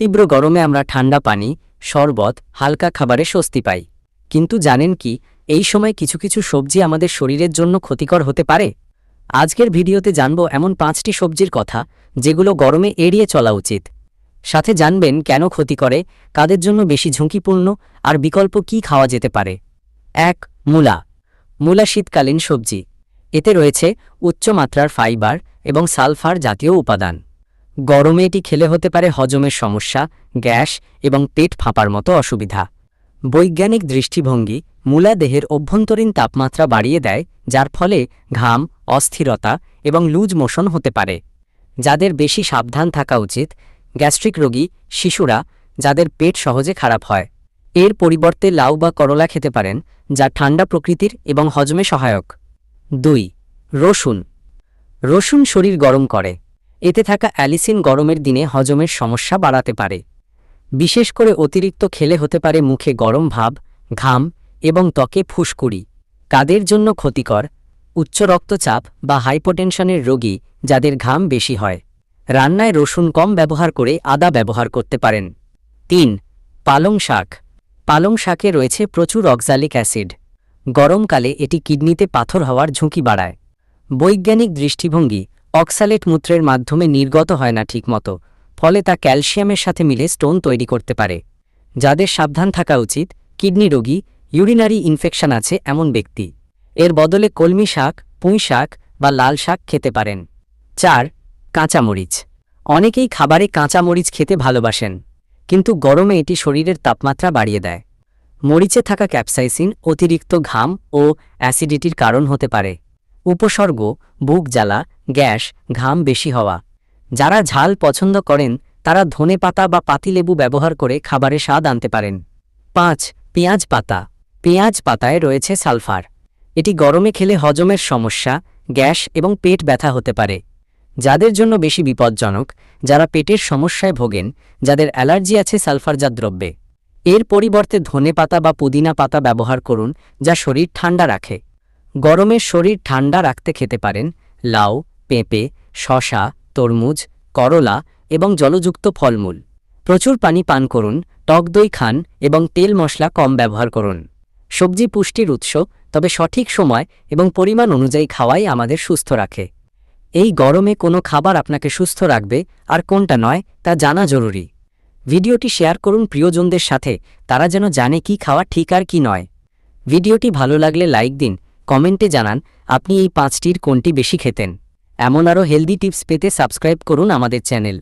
তীব্র গরমে আমরা ঠান্ডা পানি, শরবত, হালকা খাবারে স্বস্তি পাই। কিন্তু জানেন কি, এই সময় কিছু কিছু সবজি আমাদের শরীরের জন্য ক্ষতিকর হতে পারে? আজকের ভিডিওতে জানব এমন পাঁচটি সবজির কথা, যেগুলো গরমে এড়িয়ে চলা উচিত। সাথে জানবেন কেন ক্ষতি করে, কাদের জন্য বেশি ঝুঁকিপূর্ণ, আর বিকল্প কি খাওয়া যেতে পারে। এক, মূলা। মূলা শীতকালীন সবজি। এতে রয়েছে উচ্চমাত্রার ফাইবার এবং সালফার জাতীয় উপাদান। গরমে এটি খেলে হতে পারে হজমের সমস্যা, গ্যাস এবং পেট ফাঁপার মতো অসুবিধা। বৈজ্ঞানিক দৃষ্টিভঙ্গি মূলা দেহের অভ্যন্তরীণ তাপমাত্রা বাড়িয়ে দেয়, যার ফলে ঘাম, অস্থিরতা এবং লুজ মোশন হতে পারে। যাদের বেশি সাবধান থাকা উচিত, গ্যাস্ট্রিক রোগী, শিশুরা, যাদের পেট সহজে খারাপ হয়। এর পরিবর্তে লাউ বা করলা খেতে পারেন, যা ঠান্ডা প্রকৃতির এবং হজমে সহায়ক। দুই, রসুন। রসুন শরীর গরম করে। এতে থাকা অ্যালিসিন গরমের দিনে হজমের সমস্যা বাড়াতে পারে। বিশেষ করে অতিরিক্ত খেলে হতে পারে মুখে গরম ভাব, ঘাম এবং ত্বকে ফুসকুড়ি। কাদের জন্য ক্ষতিকর? উচ্চ রক্তচাপ বা হাইপোটেনশনের রোগী যাদের ঘাম বেশি হয়। রান্নায় রসুন কম ব্যবহার করে আদা ব্যবহার করতে পারেন। তিন, পালং শাক। পালং শাকে রয়েছে প্রচুর অক্সালিক অ্যাসিড। গরমকালে এটি কিডনিতে পাথর হওয়ার ঝুঁকি বাড়ায়। বৈজ্ঞানিক দৃষ্টিভঙ্গি অক্সালেট মূত্রের মাধ্যমে নির্গত হয় না ঠিকমতো, ফলে তা ক্যালসিয়ামের সাথে মিলে স্টোন তৈরি করতে পারে। যাদের সাবধান থাকা উচিত, কিডনি রোগী, ইউরিনারি ইনফেকশন আছে এমন ব্যক্তি। এর বদলে কলমি শাক, পুঁই শাক বা লাল শাক খেতে পারেন। চার, কাঁচামরিচ। অনেকেই খাবারে কাঁচামরিচ খেতে ভালোবাসেন, কিন্তু গরমে এটি শরীরের তাপমাত্রা বাড়িয়ে দেয়। মরিচে থাকা ক্যাপসাইসিন অতিরিক্ত ঘাম ও অ্যাসিডিটির কারণ হতে পারে। উপসর্গ, বুক জ্বালা, গ্যাস, ঘাম বেশি হওয়া। যারা ঝাল পছন্দ করেন, তারা ধনে পাতা বা পাতিলেবু ব্যবহার করে খাবারে স্বাদ আনতে পারেন। পাঁচ, পেঁয়াজ পাতা। পেঁয়াজ পাতায় রয়েছে সালফার। এটি গরমে খেলে হজমের সমস্যা, গ্যাস এবং পেট ব্যথা হতে পারে। যাদের জন্য বেশি বিপজ্জনক, যারা পেটের সমস্যায় ভোগেন, যাদের অ্যালার্জি আছে সালফারজাত দ্রব্যে। এর পরিবর্তে ধনে পাতা বা পুদিনা পাতা ব্যবহার করুন, যা শরীর ঠান্ডা রাখে। গরমে শরীর ঠান্ডা রাখতে খেতে পারেন লাউ, পেঁপে শশা তরমুজ, করলা এবং জলযুক্ত ফলমূল। প্রচুর পানি পান করুন, টক দই খান এবং তেল মশলা কম ব্যবহার করুন। সবজি পুষ্টির উৎস, তবে সঠিক সময় এবং পরিমাণ অনুযায়ী খাওয়াই আমাদের সুস্থ রাখে। এই গরমে কোনো খাবার আপনাকে সুস্থ রাখবে, আর কোনটা নয় তা জানা জরুরি। ভিডিওটি শেয়ার করুন প্রিয়জনদের সাথে, তারা যেন জানে কি খাওয়া ঠিক আর কি নয়। ভিডিওটি ভালো লাগলে লাইক দিন কমেন্টে জানান, আপনি এই পাঁচটির কোনটি বেশি খেতেন। এমন আরও হেলদি টিপস পেতে সাবস্ক্রাইব করুন আমাদের চ্যানেল।